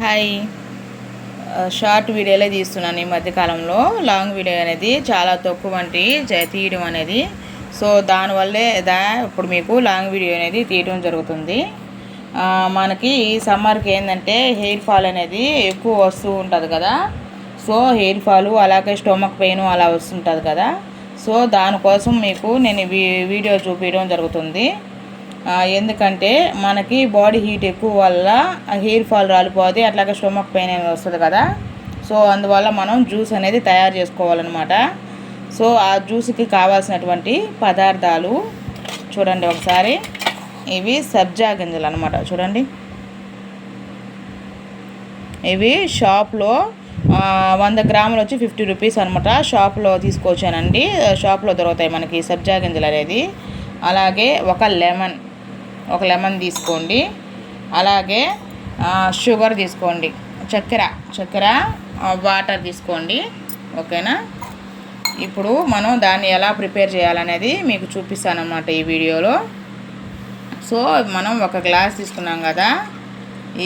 Hi. Short వీడియోలే తీస్తున్నాను ఈ మధ్యకాలంలో. లాంగ్ వీడియో అనేది చాలా తక్కువ వంటి తీయడం అనేది. సో దానివల్లే దా ఇప్పుడు మీకు లాంగ్ వీడియో అనేది తీయడం జరుగుతుంది. మనకి ఈ సమ్మర్కి ఏంటంటే హెయిర్ ఫాల్ అనేది ఎక్కువ వస్తూ ఉంటుంది కదా. సో హెయిర్ ఫాలు అలాగే స్టొమక్ పెయిన్ అలా వస్తుంటుంది కదా. సో దానికోసం మీకు నేను వీ- వీడియో చూపించడం జరుగుతుంది. ఎందుకంటే మనకి బాడీ హీట్ ఎక్కువ వల్ల హెయిర్ ఫాల్ రాలిపోతుంది అట్లాగే స్టొమక్ పెయిన్ అనేది వస్తుంది కదా. సో అందువల్ల మనం జ్యూస్ అనేది తయారు చేసుకోవాలన్నమాట. సో ఆ జ్యూస్కి కావాల్సినటువంటి పదార్థాలు చూడండి ఒకసారి. ఇవి సబ్జా గింజలు అనమాట చూడండి. ఇవి షాప్లో వంద గ్రాములు వచ్చి ఫిఫ్టీ రూపీస్ అనమాట షాప్లో తీసుకొచ్చానండి. షాప్లో దొరుకుతాయి మనకి సబ్జా గింజలు అనేది. అలాగే ఒక లెమన్. ఒక లెమన్ తీసుకోండి. అలాగే షుగర్ తీసుకోండి. చక్కెర చక్కెర వాటర్ తీసుకోండి. ఓకేనా? ఇప్పుడు మనం దాన్ని ఎలా ప్రిపేర్ చేయాలనేది మీకు చూపిస్తాను అన్నమాట ఈ వీడియోలో. సో మనం ఒక గ్లాస్ తీసుకున్నాం కదా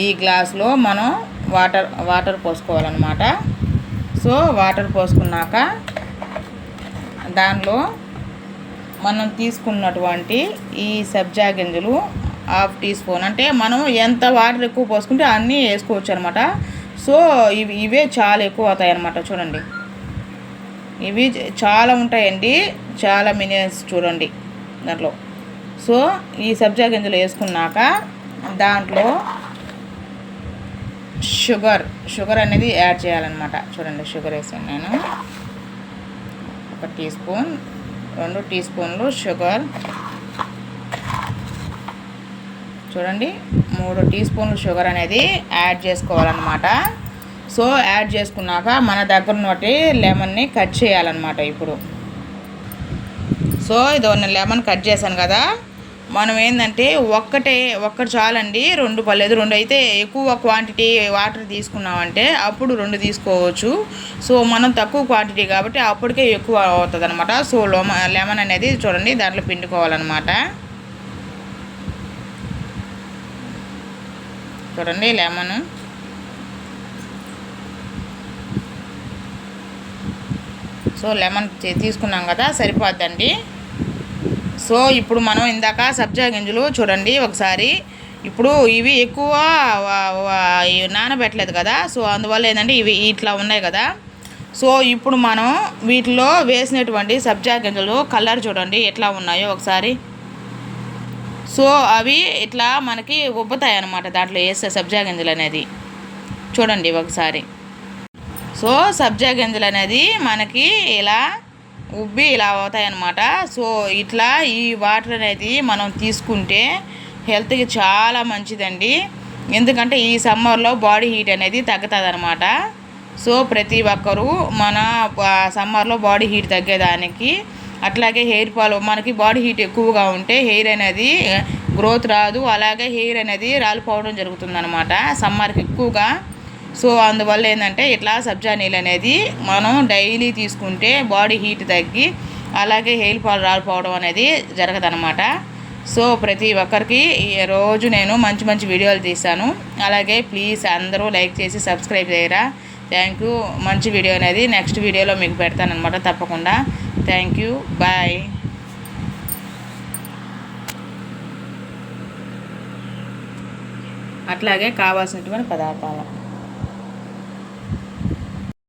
ఈ గ్లాస్లో మనం వాటర్ వాటర్ పోసుకోవాలన్నమాట. సో వాటర్ పోసుకున్నాక దానిలో మనం తీసుకున్నటువంటి ఈ సబ్జా గింజలు హాఫ్ టీ స్పూన్. అంటే మనం ఎంత వాటర్ ఎక్కువ పోసుకుంటే అన్నీ వేసుకోవచ్చు అనమాట సో ఇవి ఇవే చాలా ఎక్కువ అవుతాయి అనమాట చూడండి. ఇవి చాలా ఉంటాయండి. చాలా మినియన్స్ చూడండి దాంట్లో. సో ఈ సబ్జా గింజలు వేసుకున్నాక దాంట్లో షుగర్ షుగర్ అనేది యాడ్ చేయాలన్నమాట. చూడండి షుగర్ వేసాను నేను. ఒక టీ స్పూన్. రెండు టీ స్పూన్లు షుగర్. చూడండి మూడు టీ స్పూన్లు షుగర్ అనేది యాడ్ చేసుకోవాలన్నమాట. సో యాడ్ చేసుకున్నాక మన దగ్గర ఉన్నటి లెమన్ని కట్ చేయాలన్నమాట ఇప్పుడు. సో ఇదో నేను లెమన్ కట్ చేశాను కదా. మనం ఏంటంటే ఒక్కటే ఒక్కటి చాలండి రెండు పర్లేదు. రెండు అయితే ఎక్కువ క్వాంటిటీ వాటర్ తీసుకున్నామంటే అప్పుడు రెండు తీసుకోవచ్చు. సో మనం తక్కువ క్వాంటిటీ కాబట్టి అప్పటికే ఎక్కువ అవుతుంది అనమాట సో లెమ లెమన్ అనేది చూడండి దాంట్లో పిండుకోవాలన్నమాట. చూడండి లెమన్ సో లెమన్ తీసుకున్నాం కదా సరిపోద్దండి. సో ఇప్పుడు మనం ఇందాక సబ్జా గింజలు చూడండి ఒకసారి. ఇప్పుడు ఇవి ఎక్కువ నానబెట్టలేదు కదా. సో అందువల్ల ఏంటంటే ఇవి ఇట్లా ఉన్నాయి కదా. సో ఇప్పుడు మనం వీటిలో వేసినటువంటి సబ్జా గింజలు కలర్ చూడండి ఎట్లా ఉన్నాయో ఒకసారి. సో అవి ఇట్లా మనకి ఉబ్బుతాయి అన్నమాట దాంట్లో వేస్తే సబ్జా గింజలు అనేది. చూడండి ఒకసారి. సో సబ్జా గింజలు అనేది మనకి ఇలా ఉబ్బి ఇలా అవుతాయన్నమాట. సో ఇట్లా ఈ వాటర్ అనేది మనం తీసుకుంటే హెల్త్కి చాలా మంచిదండి. ఎందుకంటే ఈ సమ్మర్లో బాడీ హీట్ అనేది తగ్గుతుంది అనమాట సో ప్రతి ఒక్కరూ మన సమ్మర్లో బాడీ హీట్ తగ్గేదానికి అట్లాగే హెయిర్ ఫాల్ మనకి బాడీ హీట్ ఎక్కువగా ఉంటే హెయిర్ అనేది గ్రోత్ రాదు. అలాగే హెయిర్ అనేది రాలిపోవడం జరుగుతుందన్నమాట. సమ్మర్కి ఎక్కువగా సో అందువల్ల ఏంటంటే ఇట్లా సబ్జా నీళ్ళు అనేది మనం డైలీ తీసుకుంటే బాడీ హీట్ తగ్గి అలాగే హెయిర్ ఫాల్ రాలిపోవడం అనేది జరగదనమాట సో ప్రతి ఒక్కరికి రోజు నేను మంచి మంచి వీడియోలు తీస్తాను అలాగే ప్లీజ్ అందరూ లైక్ చేసి సబ్స్క్రైబ్ చేయరా. Thank you. మంచి వీడియో అనేది నెక్స్ట్ వీడియోలో మీకు పెడతానమాట తప్పకుండా. Thank you. బాయ్. అట్లాగే కావాల్సినటువంటి పదార్థాలు.